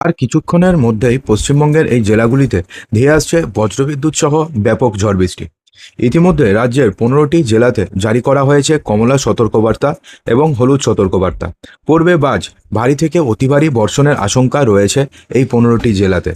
আর কিছুক্ষণের মধ্যেই পশ্চিমবঙ্গের এই জেলাগুলিতে ধেয়ে আসছে বজ্রবিদ্যুৎ সহ ব্যাপক ঝড় বৃষ্টি ইতিমধ্যে রাজ্যের পনেরোটি জেলাতে জারি করা হয়েছে কমলা সতর্কবার্তা এবং হলুদ সতর্কবার্তা। পূর্বে বাজ ভারী থেকে অতি ভারী বর্ষণের আশঙ্কা রয়েছে এই পনেরোটি জেলাতে।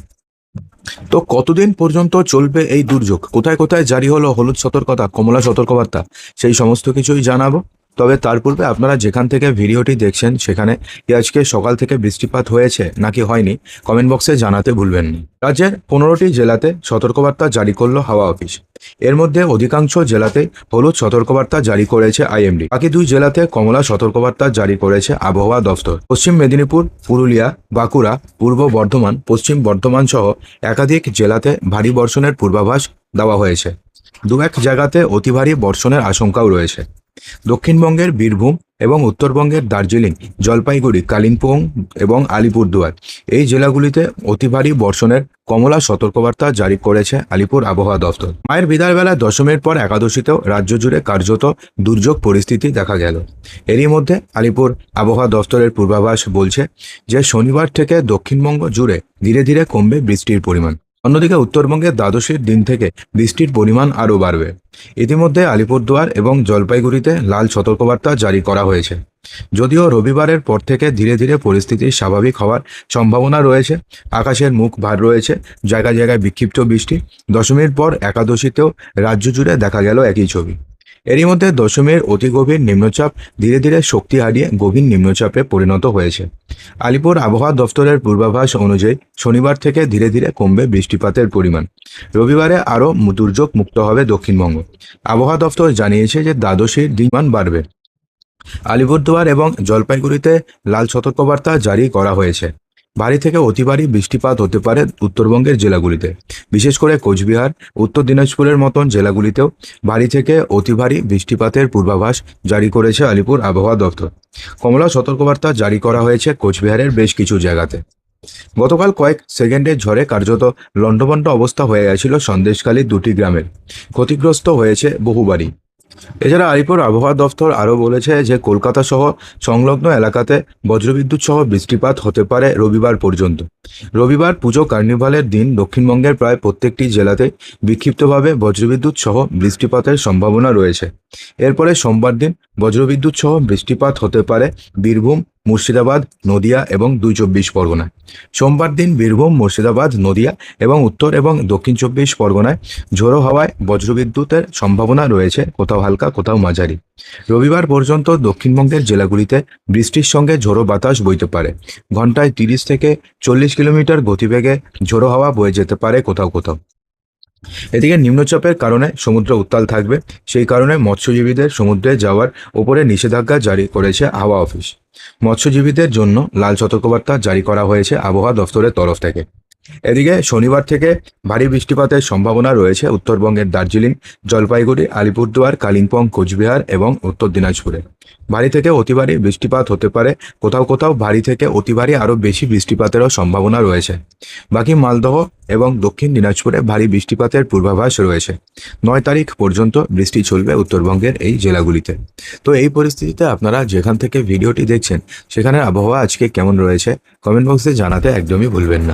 তো কতদিন পর্যন্ত চলবে এই দুর্যোগ? কোথায় কোথায় জারি হলো হলুদ সতর্কতা, কমলা সতর্কবার্তা? সেই সমস্ত কিছুই জানাব। তবে তার পূর্বে আপনারা যেখান থেকে ভিডিওটি দেখছেন সেখানে কি আজকে সকাল থেকে বৃষ্টিপাত হয়েছে নাকি হয়নি কমেন্ট বক্সে জানাতে ভুলবেন না। রাজ্যের পনেরোটি জেলাতে সতর্কবার্তা জারি করল হাওয়া অফিস। এর মধ্যে অধিকাংশ জেলাতে হলুদ সতর্কবার্তা জারি করেছে আইএমডি। বাকি দুই জেলাতে কমলা সতর্কবার্তা জারি করেছে আবহাওয়া দফতর। পশ্চিম মেদিনীপুর, পুরুলিয়া, বাঁকুড়া, পূর্ব বর্ধমান, পশ্চিম বর্ধমান সহ একাধিক জেলাতে ভারী বর্ষণের পূর্বাভাস দেওয়া হয়েছে। দু এক জায়গাতে অতি ভারী বর্ষণের আশঙ্কাও রয়েছে। দক্ষিণবঙ্গের বীরভূম এবং উত্তরবঙ্গের দার্জিলিং, জলপাইগুড়ি, কালিম্পং এবং আলিপুরদুয়ার। এই জেলাগুলিতে অতি ভারী বর্ষণের কমলা সতর্কবার্তা জারি করেছে আলিপুর আবহাওয়া দফতর মায়ের বিদায় বেলা দশমীর পর একাদশীতেও রাজ্য জুড়ে কার্যত দুর্যোগ পরিস্থিতি দেখা গেল। এরই মধ্যে আলিপুর আবহাওয়া দফতরের পূর্বাভাস বলছে যে, শনিবার থেকে দক্ষিণবঙ্গ জুড়ে ধীরে ধীরে কমবে বৃষ্টির পরিমাণ। অন্যদিকে উত্তরবঙ্গের দ্বাদশীর দিন থেকে বৃষ্টির পরিমাণ আরও বাড়বে। ইতিমধ্যে আলিপুরদুয়ার এবং জলপাইগুড়িতে লাল সতর্কবার্তা জারি করা হয়েছে। যদিও রবিবারের পর থেকে ধীরে ধীরে পরিস্থিতি স্বাভাবিক হওয়ার সম্ভাবনা রয়েছে, আকাশের মুখ ভার রয়েছে, জায়গায় জায়গায় বিক্ষিপ্ত বৃষ্টি। দশমীর পর একাদশীতেও রাজ্য জুড়ে দেখা গেল একই ছবি। এরই মধ্যে দশমীর অতি গভীর নিম্নচাপ ধীরে ধীরে শক্তি হারিয়ে গভীর নিম্নচাপে পরিণত হয়েছে। আলিপুর আবহাওয়া দফতরের পূর্বাভাস অনুযায়ী শনিবার থেকে ধীরে ধীরে কমবে বৃষ্টিপাতের পরিমাণ। রবিবারে আরও দুর্যোগ মুক্ত হবে দক্ষিণবঙ্গ। আবহাওয়া দফতর জানিয়েছে যে দ্বাদশীর দিনমান বাড়বে। আলিপুরদুয়ার এবং জলপাইগুড়িতে লাল সতর্কবার্তা জারি করা হয়েছে। ভারী থেকে অতি ভারী বৃষ্টিপাত হতে পারে উত্তরবঙ্গের জেলাগুলিতে। বিশেষ করে কোচবিহার, উত্তর দিনাজপুরের মতন জেলাগুলিতেও ভারী থেকে অতি ভারী বৃষ্টিপাতের পূর্বাভাস জারি করেছে আলিপুর আবহাওয়া দপ্তর। কমলা সতর্কবার্তা জারি করা হয়েছে কোচবিহারের বেশ কিছু জায়গাতে। গতকাল কয়েক সেকেন্ডের ঝড়ে কার্যত লণ্ডভণ্ড অবস্থা হয়ে গেছিল সন্দেশখালীর দুটি গ্রামের। ক্ষতিগ্রস্ত হয়েছে বহু বাড়ি এছাড়া আলিপুর আবহাওয়া দফতর আরও বলেছে যে কলকাতা সহ সংলগ্ন এলাকাতে বজ্রবিদ্যুৎ সহ বৃষ্টিপাত হতে পারে রবিবার পর্যন্ত। রবিবার পুজো কার্নিভালের দিন দক্ষিণবঙ্গের প্রায় প্রত্যেকটি জেলাতে বিক্ষিপ্তভাবে বজ্রবিদ্যুৎ সহ বৃষ্টিপাতের সম্ভাবনা রয়েছে। এরপরে সোমবার দিন বজ্রবিদ্যুৎ সহ বৃষ্টিপাত হতে পারে বীরভূম মুর্শিদাবাদ, নদিয়া এবং দুই চব্বিশ পরগনায়। সোমবার দিন বীরভূম, মুর্শিদাবাদ, নদিয়া এবং উত্তর এবং দক্ষিণ চব্বিশ পরগনায় ঝোড়ো হাওয়ায় বজ্রবিদ্যুতের সম্ভাবনা রয়েছে, কোথাও হালকা, কোথাও মাঝারি। রবিবার পর্যন্ত দক্ষিণবঙ্গের জেলাগুলিতে বৃষ্টির সঙ্গে ঝোড়ো বাতাস বইতে পারে। ঘন্টায় তিরিশ থেকে চল্লিশ কিলোমিটার গতিবেগে ঝোড়ো হাওয়া বয়ে যেতে পারে কোথাও কোথাও। এদিকে নিম্নচাপের কারণে সমুদ্র উত্তাল থাকবে। সেই কারণে মৎস্যজীবীদের সমুদ্রে যাওয়ার ওপরে নিষেধাজ্ঞা জারি করেছে হাওয়া অফিস। মৎস্যজীবীদের জন্য লাল সতর্কবার্তা জারি করা হয়েছে আবহাওয়া দফতরের তরফ থেকে। এদিকে শনিবার থেকে ভারী বৃষ্টিপাতের সম্ভাবনা রয়েছে উত্তরবঙ্গের দার্জিলিং, জলপাইগুড়ি, আলিপুরদুয়ার, কালিম্পং, কোচবিহার এবং উত্তর দিনাজপুরে। ভারী থেকে অতি ভারী বৃষ্টিপাত হতে পারে। কোথাও কোথাও ভারী থেকে অতি ভারী আরও বেশি বৃষ্টিপাতেরও সম্ভাবনা রয়েছে। বাকি মালদহ এবং দক্ষিণ দিনাজপুরে ভারী বৃষ্টিপাতের পূর্বাভাস রয়েছে। নয় তারিখ পর্যন্ত বৃষ্টি চলবে উত্তরবঙ্গের এই জেলাগুলিতে। তো এই পরিস্থিতিতে আপনারা যেখান থেকে ভিডিওটি দেখছেন সেখানে আবহাওয়া আজকে কেমন রয়েছে কমেন্ট বক্সে জানাতে একদমই ভুলবেন না।